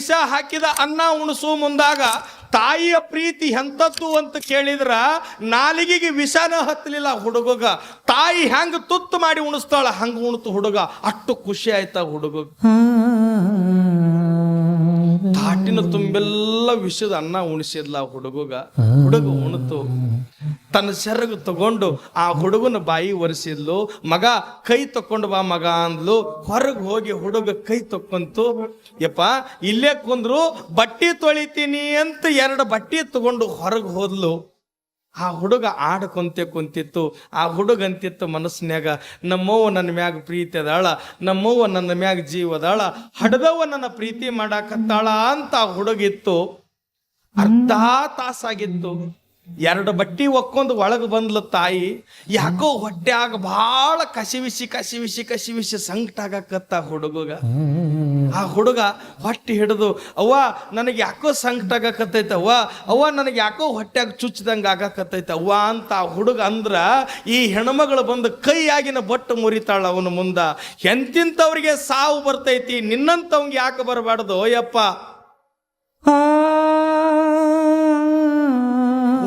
ವಿಷ ಹಾಕಿದ ಅನ್ನ ಉಣಿಸು ಮುಂದಾಗ ತಾಯಿಯ ಪ್ರೀತಿ ಎಂಥದ್ದು ಅಂತ ಕೇಳಿದ್ರ ನಾಲಿಗೆಗೆ ವಿಷನ ಹತ್ತಲಿಲ್ಲ ಹುಡುಗಗ. ತಾಯಿ ಹೆಂಗ್ ತುತ್ತು ಮಾಡಿ ಉಣಿಸ್ತಾಳ, ಹಂಗ ಉಣ್ತು ಹುಡುಗ. ಅಷ್ಟು ಖುಷಿ ಆಯ್ತ ಹುಡುಗ ತಾಟಿನ ತುಂಬೆಲ್ಲ ವಿಷದ ಅನ್ನ ಉಣಿಸಿದ್ಲ ಆ ಹುಡುಗಗ. ಹುಡುಗ ಉಣ್ತು. ತನ್ನ ಸೆರಗು ತಗೊಂಡು ಆ ಹುಡುಗನ ಬಾಯಿ ಒರೆಸಿದ್ಲು. ಮಗ ಕೈ ತಕೊಂಡು ಬಾ ಮಗ ಅಂದ್ಲು. ಹೊರಗೆ ಹೋಗಿ ಹುಡುಗ ಕೈ ತಕ್ಕೊಂತು. ಯಪ್ಪ ಇಲ್ಲೇ ಕುಂದ್ರು ಬಟ್ಟಿ ತೊಳಿತೀನಿ ಅಂತ ಎರಡು ಬಟ್ಟಿ ತಗೊಂಡು ಹೊರಗೆ ಹೋದ್ಲು. ಆ ಹುಡುಗ ಆಡ್ಕೊಂತೆ ಕುಂತಿತ್ತು, ಆ ಹುಡುಗ ಅಂತಿತ್ತು ಮನಸ್ಸಿನ್ಯಾಗ ನಮ್ಮವ್ವ ನನ್ನ ಮ್ಯಾಗ ಪ್ರೀತಿ ಅದಾಳ, ನಮ್ಮವ್ವ ನನ್ನ ಮ್ಯಾಗ ಜೀವದಾಳ ಹಡ್ದವ್ವ ನನ್ನ ಪ್ರೀತಿ ಮಾಡಾಕತ್ತಾಳ ಅಂತ ಆ ಹುಡುಗಿತ್ತು, ಅರ್ಧ ತಾಸಾಗಿತ್ತು. ಎರಡು ಬಟ್ಟಿ ಒಕ್ಕೊಂದು ಒಳಗೆ ಬಂದ್ಲು ತಾಯಿ. ಯಾಕೋ ಹೊಟ್ಯಾಗ ಭಾಳ ಕಸಿವಿಸಿ ಕಸಿವಿಸಿ ಕಸಿವಿಸಿ ಸಂಕಟ ಆಗಕತ್ತ ಹುಡುಗಗ. ಆ ಹುಡುಗ ಹೊಟ್ಟೆ ಹಿಡಿದು, ಅವ್ವ, ನನಗೆ ಯಾಕೋ ಸಂಕಟ ಆಗಕತ್ತೈತೆ, ಅವ್ವ ಅವ್ವ, ನನಗೆ ಯಾಕೋ ಹೊಟ್ಯಾಗ ಚುಚ್ಚಿದಂಗೆ ಆಗಕತ್ತೈತೆ, ಅವ್ವ ಅಂತ ಆ ಹುಡುಗ ಅಂದ್ರ ಈ ಹೆಣ್ಮಗಳು ಬಂದು ಕೈಯಾಗಿನ ಬೊಟ್ಟು ಮುರಿತಾಳ ಅವನ ಮುಂದ. ಎಂತಿಂತವ್ರಿಗೆ ಸಾವು ಬರ್ತೈತಿ, ನಿನ್ನಂಥವ್ಗೆ ಯಾಕೆ ಬರಬಾರ್ದು ಯಪ್ಪ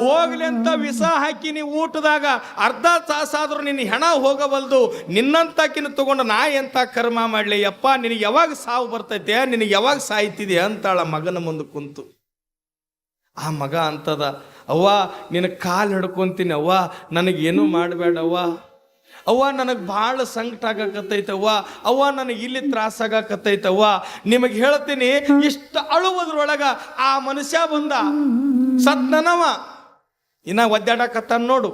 ಹೋಗ್ಲಿ ಅಂತ ವಿಸ ಹಾಕಿ ನೀವು ಊಟದಾಗ ಅರ್ಧ ತಾಸಾದ್ರೂ ನಿನ್ನ ಹೆಣ ಹೋಗಬಲ್ದು ನಿನ್ನಂತಾಕಿನ ತಗೊಂಡು ನಾ ಎಂತ ಕರ್ಮ ಮಾಡ್ಲಿ? ಯಪ್ಪ, ನಿನಗೆ ಯಾವಾಗ ಸಾವು ಬರ್ತೈತೆ? ನಿನಗೆ ಯಾವಾಗ ಸಾಯ್ತಿದೆ ಅಂತಾಳ ಮಗನ ಮುಂದೆ ಕುಂತು. ಆ ಮಗ ಅಂತದ, ಅವ್ವ, ನಿನ್ನ ಕಾಲು ಹಿಡ್ಕೊಂತೀನಿ ಅವ್ವ ನನಗೇನು ಮಾಡಬೇಡವ್ವ ಅವ್ವ? ನನಗೆ ಭಾಳ ಸಂಕಟ ಆಗಕತ್ತೈತವ್ವ ಅವ್ವ. ನನಗೆ ಇಲ್ಲಿ ತ್ರಾಸ ಆಗಕತ್ತೈತವ್ವ ನಿಮಗೆ ಹೇಳ್ತೀನಿ, ಇಷ್ಟು ಅಳುವುದ್ರೊಳಗ ಆ ಮನುಷ್ಯ ಬಂದ. ಸತ್ನನವ. ಇನ್ನ ಒದ್ದಾಡಕತ್ತಾನ ನೋಡು.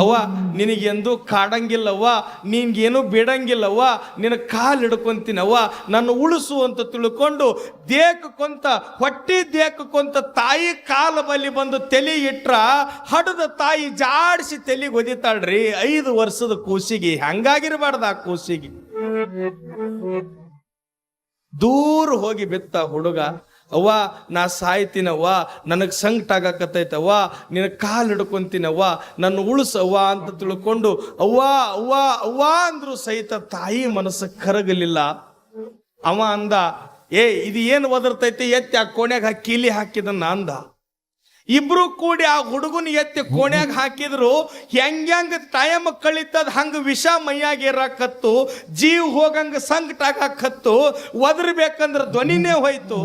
ಅವ್ವ, ನಿನಗೆಂದು ಕಾಡಂಗಿಲ್ಲವ್ವ, ನಿನ್ಗೇನು ಬಿಡಂಗಿಲ್ಲವ್ವ, ನಿನ್ನ ಕಾಲು ಹಿಡ್ಕೊಂತೀನವ್ವ, ನನ್ನ ಉಳಿಸು ಅಂತ ತಿಳ್ಕೊಂಡು ದೇಕಕ್ಕೊಂತ ಹೊಟ್ಟಿ ದೇಕಕ್ಕೊಂತ ತಾಯಿ ಕಾಲ ಬಲಿ ಬಂದು ತಲೆ ಇಟ್ರ ಹಡದ ತಾಯಿ ಜಾಡಿಸಿ ತಲೆಗೆ ಒದಿತಾಳ್ರಿ. ಐದು ವರ್ಷದ ಕೂಸಿಗೆ, ಹಂಗಾಗಿರ್ಬಾರ್ದ ಆ ಕೂಸಿಗೆ. ದೂರ ಹೋಗಿ ಬಿತ್ತ ಹುಡುಗ ಅವ್ವ, ನಾ ಸಾಯ್ತೀನವ್ವ ನನಗೆ ಸಂಕಟ ಆಗಕತ್ತೈತವ್ವ ನಿನ್ನ ಕಾಲು ಹಿಡ್ಕೊಂತೀನವ್ವ ನನ್ನ ಉಳಿಸವ್ವ ಅಂತ ತಿಳ್ಕೊಂಡು ಅವ್ವ ಅವ್ವ ಅವ್ವ ಅಂದ್ರು ಸಹಿತ ತಾಯಿ ಮನಸ್ಸು ಕರಗಲಿಲ್ಲ. ಅವ ಅಂದ, ಏ, ಇದು ಏನು ಒದರ್ತೈತಿ? ಎತ್ತಿ ಆ ಕೋಣ್ಯಾಗ ಹಾಕಿ, ಕೀಲಿ ಹಾಕಿದನ್ನ ಅಂದ. ಇಬ್ರು ಕೂಡಿ ಆ ಹುಡುಗನ ಎತ್ತಿ ಕೋಣ್ಯಾಗ ಹಾಕಿದ್ರು, ಹೆಂಗ್ ಟೈಮ್ ಕಳಿತದ ಹಂಗ ವಿಷ ಮೈಯಾಗ ಇರಾಕತ್ತು ಜೀವ ಹೋಗಂಗ ಸಂಕಟ ಆಗಾಕತ್ತು, ಒದರ್ಬೇಕಂದ್ರ ಧ್ವನಿನೇ ಹೋಯ್ತು.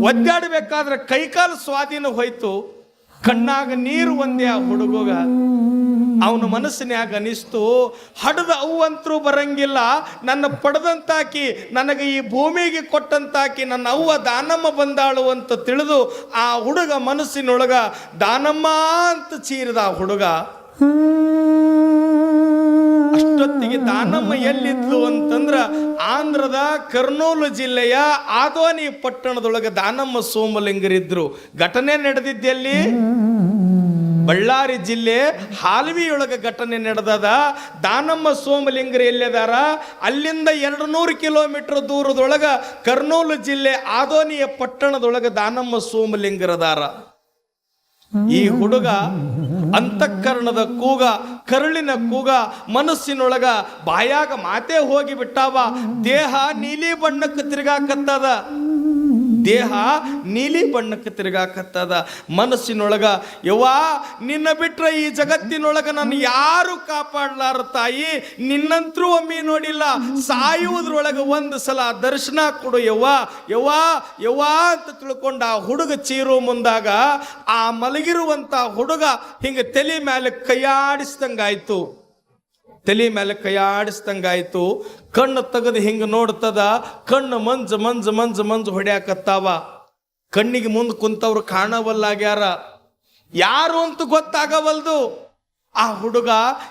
ಒದ್ದಾಡ್ಬೇಕಾದ್ರೆ ಕೈಕಾಲು ಸ್ವಾಧೀನ ಹೋಯ್ತು. ಕಣ್ಣಾಗ ನೀರು ಒಂದೇ ಆ ಹುಡುಗಗ. ಅವನ ಮನಸ್ಸಿನ್ಯಾಗ ಅನಿಸ್ತು, ಹಡದ ಅವ್ವಂತರೂ ಬರಂಗಿಲ್ಲ. ನನ್ನ ಪಡೆದಂತಾಕಿ, ನನಗೆ ಈ ಭೂಮಿಗೆ ಕೊಟ್ಟಂತಾಕಿ, ನನ್ನ ಅವ್ವ ದಾನಮ್ಮ ಬಂದಾಳು ಅಂತ ತಿಳಿದು ಆ ಹುಡುಗ ಮನಸ್ಸಿನೊಳಗ, ದಾನಮ್ಮ ಅಂತ ಚೀರಿದ ಆ ಹುಡುಗ. ಅಷ್ಟೊತ್ತಿಗೆ ದಾನಮ್ಮ ಎಲ್ಲಿದ್ಲು ಅಂತಂದ್ರ ಆಂಧ್ರದ ಕರ್ನೂಲು ಜಿಲ್ಲೆಯ ಆದೋನಿ ಪಟ್ಟಣದೊಳಗೆ ದಾನಮ್ಮ ಸೋಮಲಿಂಗರಿದ್ರು. ಘಟನೆ ನಡೆದಿದ್ದೆಲ್ಲಿ ಬಳ್ಳಾರಿ ಜಿಲ್ಲೆ ಹಾಲ್ವಿಯೊಳಗೆ ಘಟನೆ ನಡೆದದ. ದಾನಮ್ಮ ಸೋಮಲಿಂಗರು ಎಲ್ಲಿದಾರ? ಅಲ್ಲಿಂದ ಎರಡು ನೂರು ಕಿಲೋಮೀಟರ್ ದೂರದೊಳಗ ಕರ್ನೂಲು ಜಿಲ್ಲೆ ಆದೋನಿಯ ಪಟ್ಟಣದೊಳಗೆ ದಾನಮ್ಮ ಸೋಮಲಿಂಗರದಾರ. ಈ ಹುಡುಗ ಅಂತಃಕರಣದ ಕೂಗ ಕರುಳಿನ ಕೂಗ ಮನಸ್ಸಿನೊಳಗ ಬಾಯಾಗ ಮಾತೇ ಹೋಗಿ ಬಿಟ್ಟಾವ ದೇಹ ನೀಲಿ ಬಣ್ಣಕ್ಕೆ ತಿರುಗಾಕತ್ತದ. ದೇಹ ನೀಲಿ ಬಣ್ಣಕ್ಕೆ ತಿರುಗಾಕತ್ತದ. ಮನಸ್ಸಿನೊಳಗ, ಯವ್ವಾ, ನಿನ್ನ ಬಿಟ್ರೆ ಈ ಜಗತ್ತಿನೊಳಗ ನಾನು ಯಾರು ಕಾಪಾಡಲಾರ ತಾಯಿ, ನಿನ್ನಂತರೂ ಒಮ್ಮೆ ನೋಡಿಲ್ಲ. ಸಾಯುವುದ್ರೊಳಗ ಒಂದು ಸಲ ದರ್ಶನ ಕೊಡು ಯವ್ವ ಯವ್ವ ಯವ್ವ ಅಂತ ತಿಳ್ಕೊಂಡ ಆ ಹುಡುಗ ಚೀರು ಮುಂದಾಗ, ಆ ಮಲಗಿರುವಂತ ಹುಡುಗ ಹಿಂಗೆ ತಲೆ ಮೇಲೆ ಕೈಯಾಡಿಸ್ದಂಗಾಯ್ತು. ತಲೆ ಮೇಲೆ ಕೈಯಾಡಿಸ್ದಂಗಾಯ್ತು ಕಣ್ಣು ತೆಗೆದು ಹಿಂಗೆ ನೋಡ್ತದ, ಕಣ್ಣು ಮಂಜು ಮಂಜು ಮಂಜು ಮಂಜು ಹೊಡ್ಯಾಕತ್ತಾವ. ಕಣ್ಣಿಗೆ ಮುಂದೆ ಕುಂತವ್ರು ಕಾಣವಲ್ಲಾಗ್ಯಾರ. ಯಾರು ಅಂತ ಗೊತ್ತಾಗವಲ್ದು. ಆ ಹುಡುಗ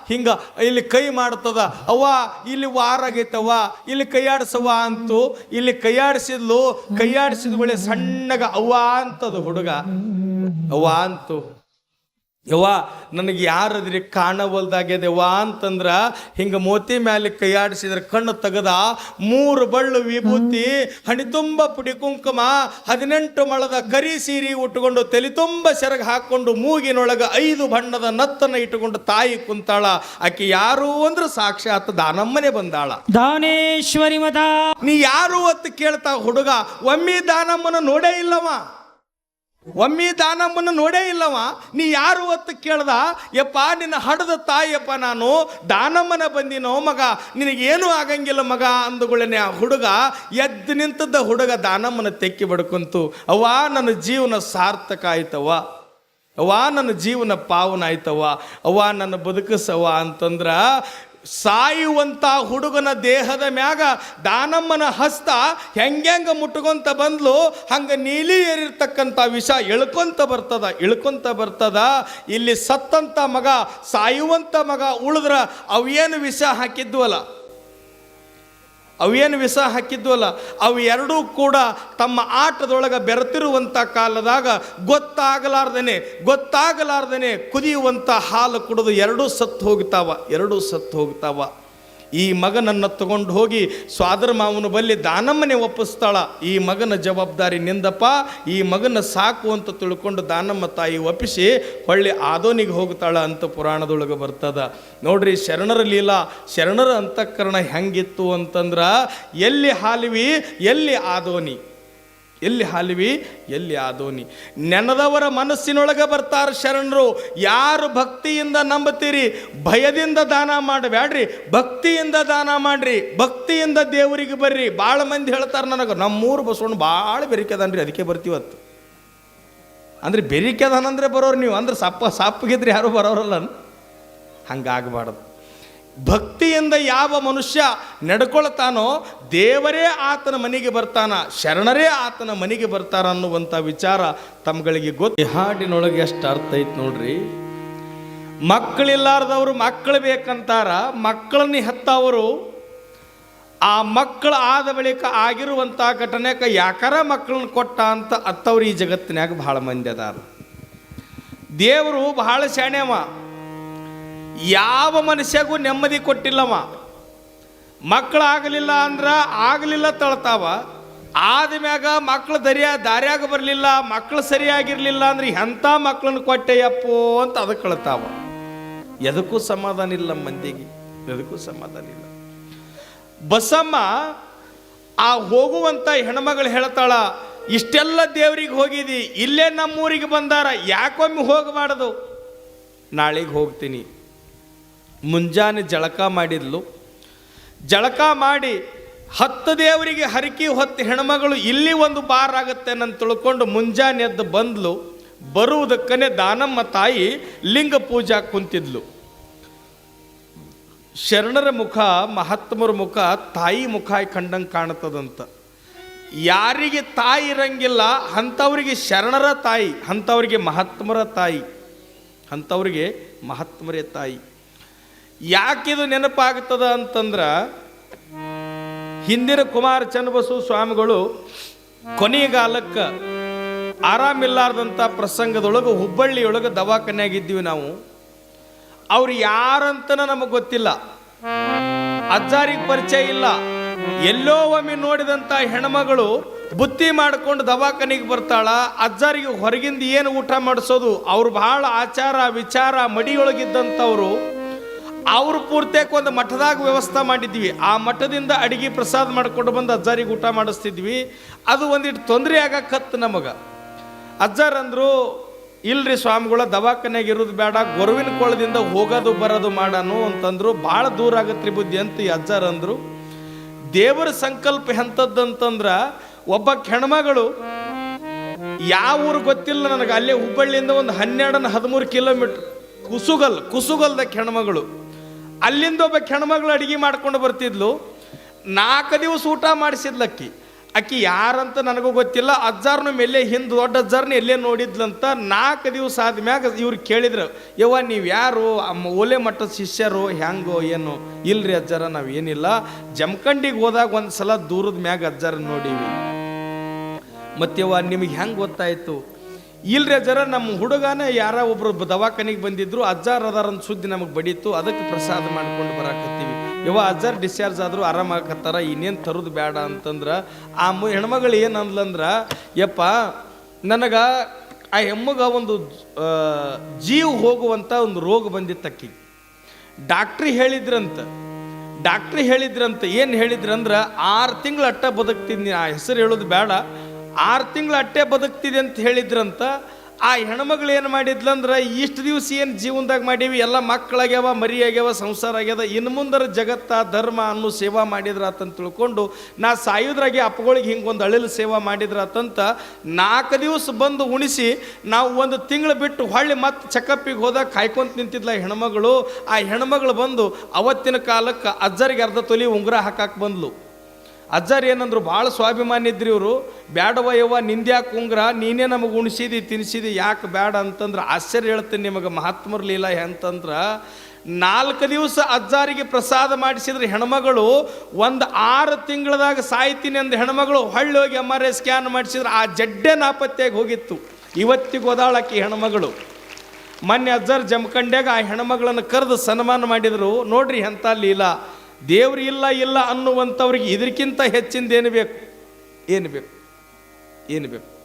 ಹಿಂಗ ಇಲ್ಲಿ ಕೈ ಮಾಡ್ತದ, ಅವ್ವ ಇಲ್ಲಿ ವಾರ ಆಗೈತವ್ವ, ಇಲ್ಲಿ ಕೈಯಾಡಿಸವ್ವ ಅಂತು, ಇಲ್ಲಿ ಕೈಯಾಡಿಸಿದ್ಲು ಕೈಯಾಡಿಸಿದ ಬಳಿ ಸಣ್ಣಗ ಅವ್ವ ಅಂತದ ಹುಡುಗ. ಅವ್ವ ಅಂತು. ಯವ್ವ ನನಗೆ ಯಾರದ್ರಿ ಕಾಣವಲ್ದಾಗ್ಯದವ್ವ ಅಂತಂದ್ರೆ ಹಿಂಗ ಮೋತಿ ಮ್ಯಾಲೆ ಕೈಯಾಡಿಸಿದ್ರೆ ಕಣ್ಣು ತೆಗದ ಮೂರು ಬಳ್ಳು ವಿಭೂತಿ ಹಣಿ ತುಂಬ ಪುಡಿ ಕುಂಕುಮ ಹದಿನೆಂಟು ಮಳದ ಕರಿ ಸೀರೆ ಉಟ್ಕೊಂಡು ತಲೆ ತುಂಬ ಸೆರಗ ಹಾಕೊಂಡು ಮೂಗಿನೊಳಗೆ ಐದು ಬಣ್ಣದ ನತ್ತನ್ನು ಇಟ್ಟುಕೊಂಡು ತಾಯಿ ಕುಂತಾಳ. ಆಕೆ ಯಾರು ಅಂದ್ರೆ ಸಾಕ್ಷಾತ್ ದಾನಮ್ಮನೆ ಬಂದಾಳ. ದಾನೇಶ್ವರಿ ಮದ ನೀ ಯಾರು ಅಂತ ಕೇಳ್ತಾ ಹುಡುಗ ಒಮ್ಮೆ ದಾನಮ್ಮನ ನೋಡೇ ಇಲ್ಲವ. ಒಮ್ಮೆ ದಾನಮ್ಮನ ನೋಡೇ ಇಲ್ಲವ, ನೀ ಯಾರು ಹೊತ್ತು ಕೇಳ್ದ? ಯಪ್ಪ, ನಿನ್ನ ಹಡದ ತಾಯಪ್ಪ ನಾನು. ದಾನಮ್ಮನ ಬಂದಿನೋ ಮಗ, ನಿನಗೇನು ಆಗಂಗಿಲ್ಲ ಮಗ ಅಂದುಗಳನೆ ಆ ಹುಡುಗ ಎದ್ದು ನಿಂತದ್ದ ಹುಡುಗ ದಾನಮ್ಮನ ತೆಕ್ಕಿ ಬಡ್ಕೊಂತು. ಅವ್ವ, ನನ್ನ ಜೀವನ ಸಾರ್ಥಕ ಆಯ್ತವ್ವ? ಅವ್ವ, ನನ್ನ ಜೀವನ ಪಾವನ ಆಯ್ತವ್ವ? ಅವ್ವ, ನನ್ನ ಬದುಕಸವ್ವ ಅಂತಂದ್ರ ಸಾಯುವಂತ ಹುಡುಗನ ದೇಹದ ಮ್ಯಾಗ ದಾನಮ್ಮನ ಹಸ್ತ ಹೆಂಗ್ಯಾಂಗ ಮುಟ್ಕೊಂತ ಬಂದ್ಲು, ಹಂಗ ನೀಲಿ ಏರಿರ್ತಕ್ಕಂಥ ವಿಷ ಇಳ್ಕೊಂತ ಬರ್ತದ ಇಳ್ಕೊಂತ ಬರ್ತದ. ಇಲ್ಲಿ ಸತ್ತಂತ ಮಗ, ಸಾಯುವಂತ ಮಗ ಉಳಿದ್ರ ಅವೇನು ವಿಷ ಹಾಕಿದ್ವಲ್ಲ? ಅವೇನು ವಿಷ ಹಾಕಿದ್ವಲ್ಲ, ಅವು ಎರಡೂ ಕೂಡ ತಮ್ಮ ಆಟದೊಳಗೆ ಬೆರೆತಿರುವಂಥ ಕಾಲದಾಗ ಗೊತ್ತಾಗಲಾರ್ದನೆ ಗೊತ್ತಾಗಲಾರ್ದನೆ ಕುದಿಯುವಂಥ ಹಾಲು ಕುಡಿದು ಎರಡೂ ಸತ್ತು ಹೋಗ್ತಾವ, ಎರಡೂ ಸತ್ತು ಹೋಗ್ತಾವ. ಈ ಮಗನನ್ನು ತಗೊಂಡು ಹೋಗಿ ಸ್ವಾದರ ಮಾವನ ಬಲ್ಲಿ ದಾನಮ್ಮನೆ ಒಪ್ಪಿಸ್ತಾಳ. ಈ ಮಗನ ಜವಾಬ್ದಾರಿ ನಿಂದಪ್ಪ. ಈ ಮಗನ ಸಾಕು ಅಂತ ತಿಳ್ಕೊಂಡು ದಾನಮ್ಮ ತಾಯಿ ಒಪ್ಪಿಸಿ ಹೊಳ್ಳಿ ಆದೋನಿಗೆ ಹೋಗ್ತಾಳ ಅಂತ ಪುರಾಣದೊಳಗೆ ಬರ್ತದ. ನೋಡ್ರಿ ಶರಣರ ಲೀಲಾ, ಶರಣರ ಅಂತಃಕರಣ ಹೆಂಗಿತ್ತು ಅಂತಂದ್ರೆ ಎಲ್ಲಿ ಹಾಲಿವಿ, ಎಲ್ಲಿ ಆದೋನಿ. ಎಲ್ಲಿ ಹಾಲಿವಿ? ಎಲ್ಲಿ ಆದೋನಿ ನೆನದವರ ಮನಸ್ಸಿನೊಳಗೆ ಬರ್ತಾರ ಶರಣರು. ಯಾರು ಭಕ್ತಿಯಿಂದ ನಂಬುತ್ತೀರಿ? ಭಯದಿಂದ ದಾನ ಮಾಡಬೇಡ್ರಿ. ಭಕ್ತಿಯಿಂದ ದಾನ ಮಾಡ್ರಿ. ಭಕ್ತಿಯಿಂದ ದೇವರಿಗೆ ಬರ್ರಿ. ಭಾಳ ಮಂದಿ ಹೇಳ್ತಾರೆ ನನಗೆ, ನಮ್ಮೂರು ಬಸವಣ್ಣ ಭಾಳ ಬೆರಿಕೆದನ್ರಿ, ಅದಕ್ಕೆ ಬರ್ತೀವತ್ತು ಅಂದ್ರೆ ಬೆರಿಕೆದನಂದ್ರೆ ಬರೋರು ನೀವು. ಅಂದ್ರೆ ಸಪ್ಪ ಸಪ್ಪಗಿದ್ರೆ ಯಾರು ಬರೋರಲ್ಲ ಹಂಗಾಗಬಾರ್ದು. ಭಕ್ತಿಯಿಂದ ಯಾವ ಮನುಷ್ಯ ನಡ್ಕೊಳ್ತಾನೋ ದೇವರೇ ಆತನ ಮನೆಗೆ ಬರ್ತಾನ, ಶರಣರೇ ಆತನ ಮನೆಗೆ ಬರ್ತಾರ ಅನ್ನುವಂಥ ವಿಚಾರ ತಮ್ಗಳಿಗೆ ಗೊತ್ತು. ಹಾಡಿನೊಳಗೆ ಎಷ್ಟು ಅರ್ಥ ಐತೆ ನೋಡ್ರಿ. ಮಕ್ಕಳಿಲ್ಲಾರ್ದವರು ಮಕ್ಕಳು ಬೇಕಂತಾರ, ಮಕ್ಕಳನ್ನ ಹೆತ್ತವರು, ಆ ಮಕ್ಕಳು ಆದ ಬಳಿಕ ಆಗಿರುವಂಥ ಘಟನೆಗೆ ಯಾಕಾರ ಮಕ್ಕಳನ್ನ ಕೊಟ್ಟ ಅಂತ ಅತ್ತವ್ರು ಈ ಜಗತ್ತಿನಾಗ ಭಾಳ ಮಂದಿ ಅದಾರ. ದೇವರು ಬಹಳ ಶಾಣ್ಯವ ಯಾವ ಮನುಷ್ಯಗೂ ನೆಮ್ಮದಿ ಕೊಟ್ಟಿಲ್ಲವ. ಮಕ್ಕಳಾಗಲಿಲ್ಲ ಅಂದ್ರ ಆಗಲಿಲ್ಲ ತಳ್ತಾವ. ಆದ್ಮ್ಯಾಗ ಮಕ್ಕಳು ದರಿಯ ದಾರಿಯಾಗ ಬರಲಿಲ್ಲ ಮಕ್ಕಳು ಸರಿಯಾಗಿರ್ಲಿಲ್ಲ ಅಂದ್ರೆ ಎಂಥ ಮಕ್ಕಳನ್ನ ಕೊಟ್ಟೆಯಪ್ಪೋ ಅಂತ ಅದಕ್ಕೆ ಕಳ್ತಾವ. ಎದಕ್ಕೂ ಸಮಾಧಾನ ಇಲ್ಲ ಮಂದಿಗೆ, ಎದಕ್ಕೂ ಸಮಾಧಾನ ಇಲ್ಲ. ಬಸಮ್ಮ ಆ ಹೋಗುವಂತ ಹೆಣ್ಮಗಳು ಹೇಳ್ತಾಳ, ಇಷ್ಟೆಲ್ಲ ದೇವ್ರಿಗೆ ಹೋಗಿದಿ, ಇಲ್ಲೇ ನಮ್ಮೂರಿಗೆ ಬಂದಾರ, ಯಾಕೊಮ್ಮೆ ಹೋಗಬಾರದು? ನಾಳೆಗೆ ಹೋಗ್ತೀನಿ. ಮುಂಜಾನೆ ಜಳಕ ಮಾಡಿದ್ಲು. ಜಳಕ ಮಾಡಿ ಹತ್ತು ದೇವರಿಗೆ ಹರಕಿ ಹೊತ್ತು ಹೆಣ್ಮಗಳು ಇಲ್ಲಿ ಒಂದು ಬಾರ್ ಆಗುತ್ತೆ ಅಂತ ತಿಳ್ಕೊಂಡು ಮುಂಜಾನೆ ಎದ್ದು ಬಂದ್ಲು. ಬರುವುದಕ್ಕನೆ ದಾನಮ್ಮ ತಾಯಿ ಲಿಂಗ ಪೂಜಾ ಕುಂತಿದ್ಲು. ಶರಣರ ಮುಖ, ಮಹಾತ್ಮರ ಮುಖ, ತಾಯಿ ಮುಖ ಕಂಡಂಗೆ ಕಾಣ್ತದಂತ. ಯಾರಿಗೆ ತಾಯಿ ಇರಂಗಿಲ್ಲ, ಅಂಥವ್ರಿಗೆ ಶರಣರ ತಾಯಿ, ಅಂಥವ್ರಿಗೆ ಮಹಾತ್ಮರ ತಾಯಿ, ಅಂಥವ್ರಿಗೆ ಮಹಾತ್ಮರೇ ತಾಯಿ. ಯಾಕಿದು ನೆನಪಾಗ್ತದ ಅಂತಂದ್ರೆ ಹಿಂದಿನ ಕುಮಾರ ಚನ್ನಬಸು ಸ್ವಾಮಿಗಳು ಕೊನೆಗಾಲಕ್ಕೆ ಆರಾಮಿಲ್ಲಾರ್ದಂಥ ಪ್ರಸಂಗದೊಳಗೆ ಹುಬ್ಬಳ್ಳಿಯೊಳಗೆ ದವಾಖಾನೆಯಾಗಿದ್ದೀವಿ ನಾವು. ಅವ್ರು ಯಾರಂತನ ನಮಗೆ ಗೊತ್ತಿಲ್ಲ. ಅಜ್ಜಾರಿಗೆ ಪರಿಚಯ ಇಲ್ಲ. ಎಲ್ಲೋ ಒಮ್ಮೆ ನೋಡಿದಂಥ ಹೆಣ್ಮಗಳು ಬುತ್ತಿ ಮಾಡ್ಕೊಂಡು ದವಾಖಾನೆಗೆ ಬರ್ತಾಳ. ಅಜ್ಜಾರಿಗೆ ಹೊರಗಿಂದ ಏನು ಊಟ ಮಾಡಿಸೋದು? ಅವ್ರು ಬಹಳ ಆಚಾರ ವಿಚಾರ ಮಡಿಯೊಳಗಿದ್ದಂಥವ್ರು ಅವ್ರು ಪೂರ್ತಿಯಾಗಿ ಒಂದು ಮಠದಾಗ ವ್ಯವಸ್ಥೆ ಮಾಡಿದ್ವಿ. ಆ ಮಠದಿಂದ ಅಡಿಗೆ ಪ್ರಸಾದ ಮಾಡ್ಕೊಂಡು ಬಂದು ಅಜ್ಜಾರಿಗೆ ಊಟ ಮಾಡಿಸ್ತಿದ್ವಿ. ಅದು ಒಂದಿಟ್ಟು ತೊಂದರೆ ಆಗಕ್ಕತ್ತು ನಮಗೆ. ಅಜ್ಜಾರಂದ್ರು ಇಲ್ರಿ ಸ್ವಾಮಿಗಳ ದವಾಖಾನೆಗೆ ಇರೋದು ಬೇಡ, ಗೊರವಿನ ಕೊಳದಿಂದ ಹೋಗೋದು ಬರೋದು ಮಾಡಾನು ಅಂತಂದ್ರು, ಭಾಳ ದೂರ ಆಗತ್ರಿ ಬುದ್ಧಿ ಅಂತ ಈ ಅಜ್ಜಾರಂದರು ದೇವರ ಸಂಕಲ್ಪ ಎಂಥದ್ದಂತಂದ್ರ, ಒಬ್ಬ ಹೆಣ್ಮಗಳು, ಯಾವ ಊರು ಗೊತ್ತಿಲ್ಲ ನನಗೆ, ಅಲ್ಲೇ ಹುಬ್ಬಳ್ಳಿಯಿಂದ ಒಂದು ಹನ್ನೆರಡನ ಹದಿಮೂರು ಕಿಲೋಮೀಟ್ರ್. ಕುಸುಗಲ್, ಕುಸುಗಲ್ದ ಹೆಣ್ಮಗಳು. ಅಲ್ಲಿಂದ ಒಬ್ಬ ಕೆಣಮಗಳು ಅಡಿಗೆ ಮಾಡ್ಕೊಂಡು ಬರ್ತಿದ್ಲು. ನಾಲ್ಕು ದಿವಸ ಊಟ ಮಾಡಿಸಿದ್ಲಕ್ಕಿ ಅಕ್ಕಿ. ಯಾರಂತ ನನಗೂ ಗೊತ್ತಿಲ್ಲ. ಅಜ್ಜಾರ್ನು ಮೇಲೆ ಹಿಂದೆ ದೊಡ್ಡ ಅಜ್ಜಾರ್ನ ಎಲ್ಲೇ ನೋಡಿದ್ಲಂತ ನಾಲ್ಕು ದಿವಸ ಆದ್ಮ್ಯಾಗ ಇವ್ರು ಕೇಳಿದ್ರು, ಯವ್ವ, ನೀವು ಯಾರು? ಅಮ್ಮ ಓಲೆ ಮಟ್ಟದ ಶಿಷ್ಯರು? ಹ್ಯಾಂಗೋ ಏನು? ಇಲ್ರಿ ಅಜ್ಜಾರ, ನಾವು ಏನಿಲ್ಲ. ಜಮಖಂಡಿಗೆ ಹೋದಾಗ ಒಂದು ಸಲ ದೂರದ ಮ್ಯಾಗ ಅಜ್ಜಾರ ನೋಡೀವಿ. ಮತ್ತೆವ್ವ ನಿಮಗೆ ಹೆಂಗೆ ಗೊತ್ತಾಯ್ತು? ಇಲ್ರಿ ಜರ ನಮ್ಮ ಹುಡುಗನೇ ಯಾರ ಒಬ್ರು ದವಾಖಾನಿಗೆ ಬಂದಿದ್ರು, ಅಜ್ಜಾರ್ ಅದಾರಂತ ಸುದ್ದಿ ನಮಗೆ ಬಡೀತು. ಅದಕ್ಕೆ ಪ್ರಸಾದ ಮಾಡ್ಕೊಂಡು ಬರಾಕತ್ತೀವಿ. ಯವ ಅಜ್ಜಾರ್ ಡಿಸ್ಚಾರ್ಜ್ ಆದ್ರು ಆರಾಮಾಗತ್ತಾರ ಇನ್ನೇನು ತರೋದು ಬೇಡ ಅಂತಂದ್ರ, ಆ ಹೆಣ್ಮಗಳು ಏನು ಅಂದ್ಲಂದ್ರ, ಯಪ್ಪ, ನನಗೆ ಆ ಹೆಮ್ಮಗ ಒಂದು ಜೀವ ಹೋಗುವಂಥ ಒಂದು ರೋಗ ಬಂದಿತ್ತು ಡಾಕ್ಟ್ರಿ ಹೇಳಿದ್ರಂತ. ಡಾಕ್ಟ್ರಿ ಹೇಳಿದ್ರಂತ. ಏನು ಹೇಳಿದ್ರಂದ್ರ, ಆರು ತಿಂಗಳು ಅಟ್ಟ ಬದುಕ್ತಿದ್ನಿ. ಆ ಹೆಸರು ಹೇಳೋದು ಬೇಡ ಆರು ತಿಂಗಳು ಅಟ್ಟೆ ಬದುಕ್ತಿದೆ ಅಂತ ಹೇಳಿದ್ರಂತ, ಆ ಹೆಣ್ಮಗಳು ಏನು ಮಾಡಿದ್ಲಂದ್ರ, ಇಷ್ಟು ದಿವಸ ಏನು ಜೀವನದಾಗ ಮಾಡೀವಿ, ಎಲ್ಲ ಮಕ್ಕಳಾಗ್ಯಾವ ಮರಿ ಆಗ್ಯಾವ ಸಂಸಾರ ಆಗ್ಯದ, ಇನ್ನು ಮುಂದರ ಜಗತ್ತ, ಧರ್ಮ ಅನ್ನೋ ಸೇವಾ ಮಾಡಿದ್ರಾತಂತ ತಿಳ್ಕೊಂಡು, ನಾ ಸಾಯೋದ್ರಾಗೆ ಅಪ್ಪಗಳಿಗೆ ಹಿಂಗೊಂದು ಅಳಿಲು ಸೇವಾ ಮಾಡಿದ್ರಾತಂತ, ನಾಲ್ಕು ದಿವಸ ಬಂದು ಉಣಿಸಿ, ನಾವು ಒಂದು ತಿಂಗಳು ಬಿಟ್ಟು ಹೊಳ್ಳಿ ಮತ್ತೆ ಚೆಕಪ್ಪಿಗೆ ಹೋದಾಗ ಕಾಯ್ಕೊಂತ ನಿಂತಿದ್ಲ ಹೆಣ್ಮಗಳು, ಆ ಹೆಣ್ಮಗಳು ಬಂದು ಅವತ್ತಿನ ಕಾಲಕ್ಕೆ ಅಜ್ಜರಿಗೆ ಅರ್ಧ ತೊಲಿ ಉಂಗುರ ಹಾಕಕ್ಕೆ ಬಂದ್ಲು. ಅಜ್ಜಾರ್ ಏನಂದ್ರು, ಭಾಳ ಸ್ವಾಭಿಮಾನಿ ಇದ್ರಿ ಇವರು. ಬ್ಯಾಡವಯವ ನಿಂದ್ಯಾ ಉಂಗ್ರ ನೀನೇ ನಮಗೆ ಉಣಿಸಿದಿ, ತಿನ್ಸಿದಿ, ಯಾಕೆ ಬೇಡ ಅಂತಂದ್ರೆ ಆಶ್ಚರ್ಯ ಹೇಳ್ತೀನಿ ನಿಮಗೆ ಮಹಾತ್ಮರ ಲೀಲಾ ಅಂತಂದ್ರೆ ನಾಲ್ಕು ದಿವಸ ಅಜ್ಜಾರಿಗೆ ಪ್ರಸಾದ ಮಾಡಿಸಿದ್ರೆ ಹೆಣ್ಮಗಳು ಒಂದು ಆರು ತಿಂಗಳದಾಗ ಸಾಯ್ತೀನಿ ಅಂದ ಹೆಣ್ಮಗಳು ಹೊಳ್ಳಿ ಹೋಗಿ ಎಂ ಆರ್ ಐ ಸ್ಕ್ಯಾನ್ ಮಾಡಿಸಿದ್ರೆ ಆ ಜಡ್ಡೆ ನಾಪತ್ತೆಗೆ ಹೋಗಿತ್ತು. ಇವತ್ತಿಗೆ ಓದಾಳಕ್ಕೆ ಹೆಣ್ಮಗಳು. ಮೊನ್ನೆ ಅಜ್ಜರ್ ಜಮಖಂಡ್ಯಾಗ ಆ ಹೆಣ್ಮಗಳನ್ನು ಕರೆದು ಸನ್ಮಾನ ಮಾಡಿದರು. ನೋಡ್ರಿ ಎಂಥ ಲೀಲಾ. ದೇವ್ರು ಇಲ್ಲ ಇಲ್ಲ ಅನ್ನುವಂಥವ್ರಿಗೆ ಇದಕ್ಕಿಂತ ಹೆಚ್ಚಿಂದ ಏನು ಬೇಕು? ಏನು ಬೇಕು? ಏನು ಬೇಕು?